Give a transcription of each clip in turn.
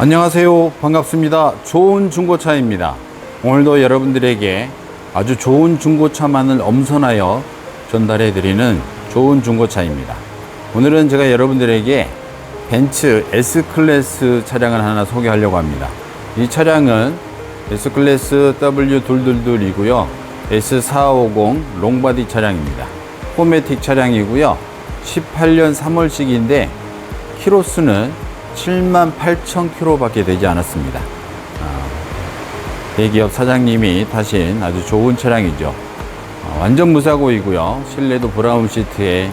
안녕하세요. 반갑습니다. 좋은 중고차입니다. 오늘도 여러분들에게 아주 좋은 중고차만을 엄선하여 전달해 드리는 좋은 중고차입니다. 오늘은 제가 여러분들에게 벤츠 S클래스 차량을 하나 소개하려고 합니다. 이 차량은 S클래스 W222이고요. S450 롱바디 차량입니다. 포매틱 차량이고요. 18년 3월식인데 키로수는 7만 8천 킬로밖에 되지 않았습니다. 아, 대기업 사장님이 타신 아주 좋은 차량이죠. 어, 완전 무사고이고요. 실내도 브라운 시트에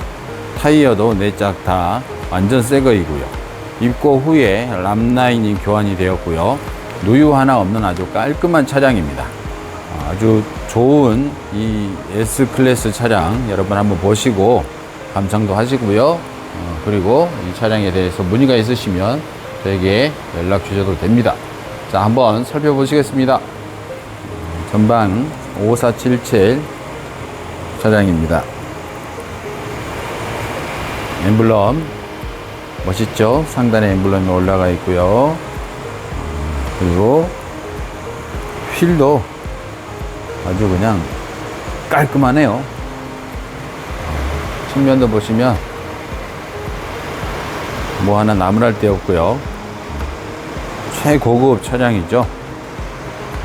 타이어도 네 짝 다 완전 새 거이고요. 입고 후에 람라인이 교환이 되었고요. 누유 하나 없는 아주 깔끔한 차량입니다. 어, 아주 좋은 이 S 클래스 차량 여러분 한번 보시고 감상도 하시고요. 어, 그리고 이 차량에 대해서 문의가 있으시면 저에게 연락 주셔도 됩니다. 자, 한번 살펴보시겠습니다. 어, 전방 5477 차량입니다. 엠블럼 멋있죠? 상단에 엠블럼이 올라가 있고요. 그리고 휠도 아주 그냥 깔끔하네요. 측면도 보시면 뭐 하나 나무랄 데 없고요. 최고급 차량이죠.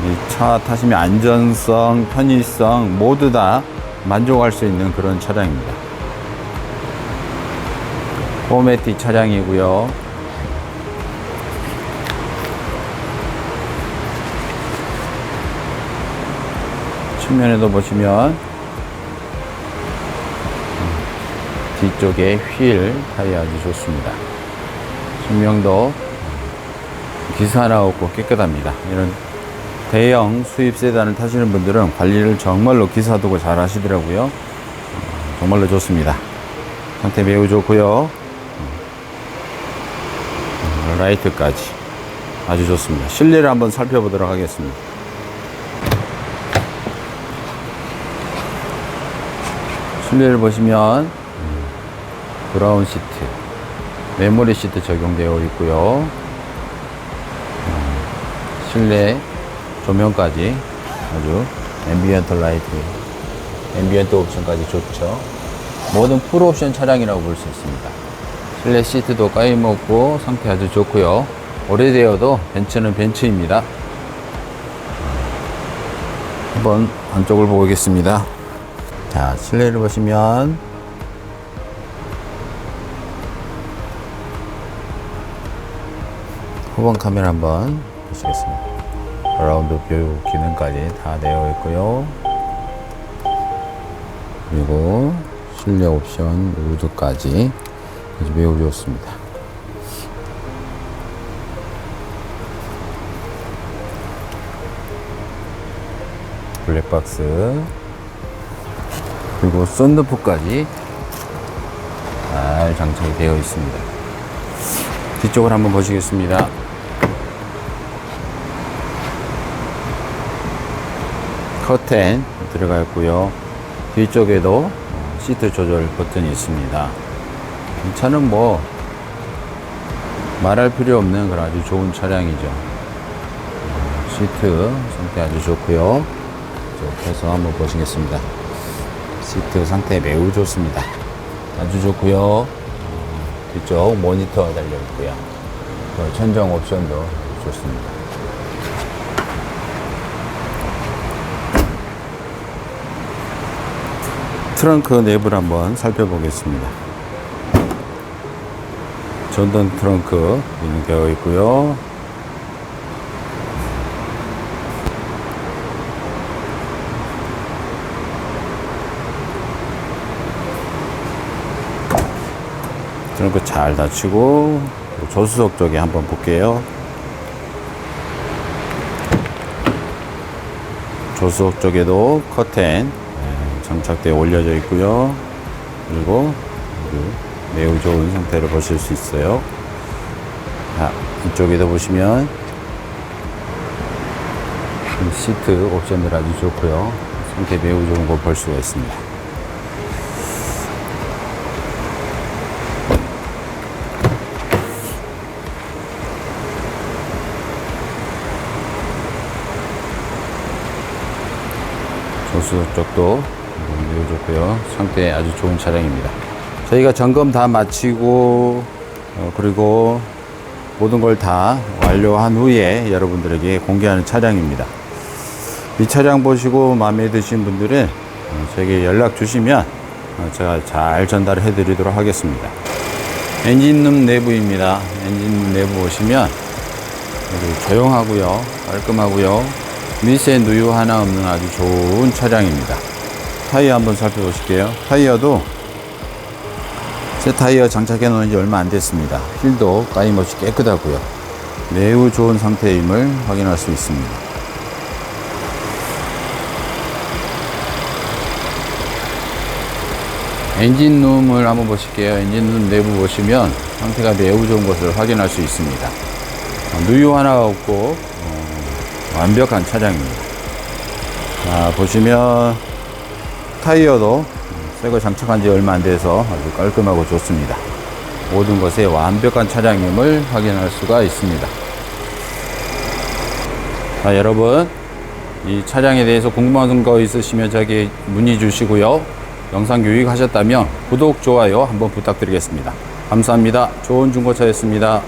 이 차 타시면 안전성, 편의성 모두 다 만족할 수 있는 그런 차량입니다. 포매틱 차량이고요. 측면에도 보시면 음, 뒤쪽에 휠 타이어 아주 좋습니다. 조명도 기사 하나 없고 깨끗합니다. 이런 대형 수입 세단을 타시는 분들은 관리를 정말로 기사도고 잘 하시더라고요. 어, 정말로 좋습니다. 상태 매우 좋고요. 어, 라이트까지 아주 좋습니다. 실내를 한번 살펴보도록 하겠습니다. 실내를 보시면 음, 브라운 시트 메모리 시트 적용되어 있고요. 음, 실내 조명까지 아주 앰비언트 라이트, 앰비언트 옵션까지 좋죠. 모든 풀 옵션 차량이라고 볼 수 있습니다. 실내 시트도 까임없고 상태 아주 좋고요. 오래되어도 벤츠는 벤츠입니다. 한번 안쪽을 보겠습니다. 자, 실내를 보시면 후방 카메라 한번 보시겠습니다. 라운드 뷰 기능까지 다 되어 있고요. 그리고 실내 옵션 우드까지 매우 좋습니다. 블랙박스 그리고 썬루프까지 잘 장착이 되어 있습니다. 뒤쪽을 한번 보시겠습니다. 커튼 들어가 있고요. 뒤쪽에도 시트 조절 버튼이 있습니다. 이 차는 뭐 말할 필요 없는 그런 아주 좋은 차량이죠. 시트 상태 아주 좋고요. 계속해서 한번 보시겠습니다. 시트 상태 매우 좋습니다. 아주 좋고요. 뒤쪽 모니터 달려 있고요. 또 천정 옵션도 좋습니다. 트렁크 내부를 한번 살펴보겠습니다. 전동 트렁크 기능되어 있고요. 트렁크 잘 닫히고 조수석 쪽에 한번 볼게요. 조수석 쪽에도 커튼 네, 장착되어 올려져 있고요. 그리고 그 매우 좋은 상태를 보실 수 있어요. 자, 이쪽에도 보시면 시트 옵션들 아주 좋고요. 상태 매우 좋은 거 볼 수가 있습니다. 조수 쪽도 매우 좋고요. 상태 아주 좋은 차량입니다. 저희가 점검 다 마치고 어, 그리고 모든 걸 다 완료한 후에 여러분들에게 공개하는 차량입니다. 이 차량 보시고 마음에 드신 분들은 어, 저에게 연락 주시면 어, 제가 잘 전달해 드리도록 하겠습니다. 엔진룸 내부입니다. 엔진룸 내부 보시면 여기 조용하고요. 깔끔하고요. 미세 누유 하나 없는 아주 좋은 차량입니다. 타이어 한번 살펴보실게요. 타이어도 새 타이어 장착해 놓은 지 얼마 안 됐습니다. 휠도 까임없이 깨끗하고요. 매우 좋은 상태임을 확인할 수 있습니다. 엔진룸을 한번 보실게요. 엔진룸 내부 보시면 상태가 매우 좋은 것을 확인할 수 있습니다. 어, 누유 하나가 없고 어, 완벽한 차량입니다. 자, 보시면 타이어도 새거 장착한 지 얼마 안 돼서 아주 깔끔하고 좋습니다. 모든 것에 완벽한 차량임을 확인할 수가 있습니다. 자, 여러분, 이 차량에 대해서 궁금한 거 있으시면 저에게 문의 주시고요. 영상 유익하셨다면 구독, 좋아요 한번 부탁드리겠습니다. 감사합니다. 좋은 중고차였습니다.